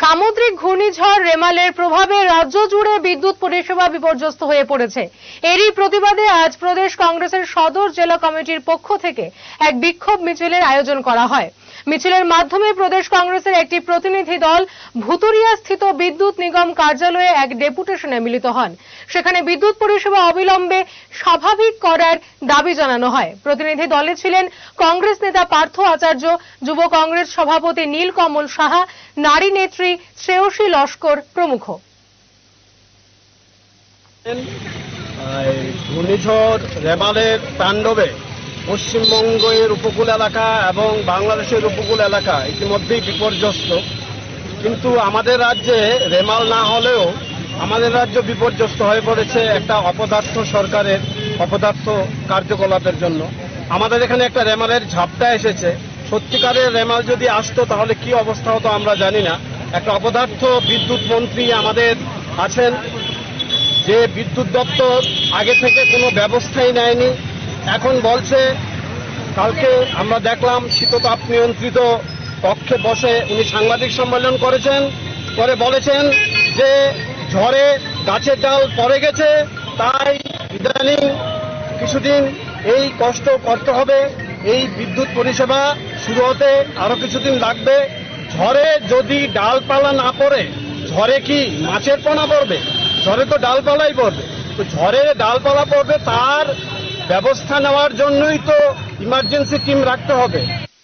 সামুদ্রিক ঘূর্ণিঝড় রেমালের প্রভাবে রাজ্য জুড়ে বিদ্যুৎ পরিষেবা বিপর্যস্ত হয়ে পড়েছে। এরই প্রতিবাদে আজ প্রদেশ কংগ্রেসের সদর জেলা কমিটির পক্ষ থেকে এক বিক্ষোভ মিছিলের আয়োজন করা হয়। মিছিলের মাধ্যমে প্রদেশ কংগ্রেসের একটি প্রতিনিধি দল ভুতুরিয়া স্থিত বিদ্যুৎ নিগম কার্যালয়ে এক ডেপুটেশনে মিলিত হন। সেখানে বিদ্যুৎ পরিষেবা অবিলম্বে স্বাভাবিক করার দাবি জানানো হয়। প্রতিনিধি দলে ছিলেন কংগ্রেস নেতা পার্থ আচার্য, যুব কংগ্রেস সভাপতি নীলকমল সাহা, নারী নেত্রী শ্রেয়সী লস্কর প্রমুখ। ঘূর্ণিঝড় রেমালের তাণ্ডবে পশ্চিমবঙ্গের উপকূল এলাকা এবং বাংলাদেশের উপকূল এলাকা ইতিমধ্যেই বিপর্যস্ত। কিন্তু আমাদের রাজ্যে রেমাল না হলেও আমাদের রাজ্য বিপর্যস্ত হয়ে পড়েছে একটা অপদার্থ সরকারের অপদার্থ কার্যকলাপের জন্য। আমাদের এখানে একটা রেমালের ঝাপটা এসেছে। সত্যিকারের রেমাল যদি আসতো তাহলে কি অবস্থা হতো আমরা জানি না। একটা অপদার্থ বিদ্যুৎ মন্ত্রী আমাদের আছেন। যে বিদ্যুৎ দপ্তর আগে থেকে কোনো ব্যবস্থাই নেয়নি। এখন বলছে, কালকে আমরা দেখলাম শীততাপ নিয়ন্ত্রিত কক্ষে বসে উনি সাংবাদিক সম্মেলন করেছেন করে বলেছেন যে ঝড়ে গাছের ডাল পড়ে গেছে, তাই ইদানিং কিছুদিন এই কষ্ট করতে হবে, এই বিদ্যুৎ পরিষেবা শুরু হতে আরও কিছুদিন লাগবে। ঝড়ে যদি ডালপালা না পড়ে, ঝড়ে কি মাছের পোনা পড়বে? ঝড়ে তো ডালপালাই পড়বে। তো ঝড়ে ডালপালা পড়বে, তার ব্যবস্থা নেওয়ার জন্যই তো ইমার্জেন্সি টিম রাখতে হবে।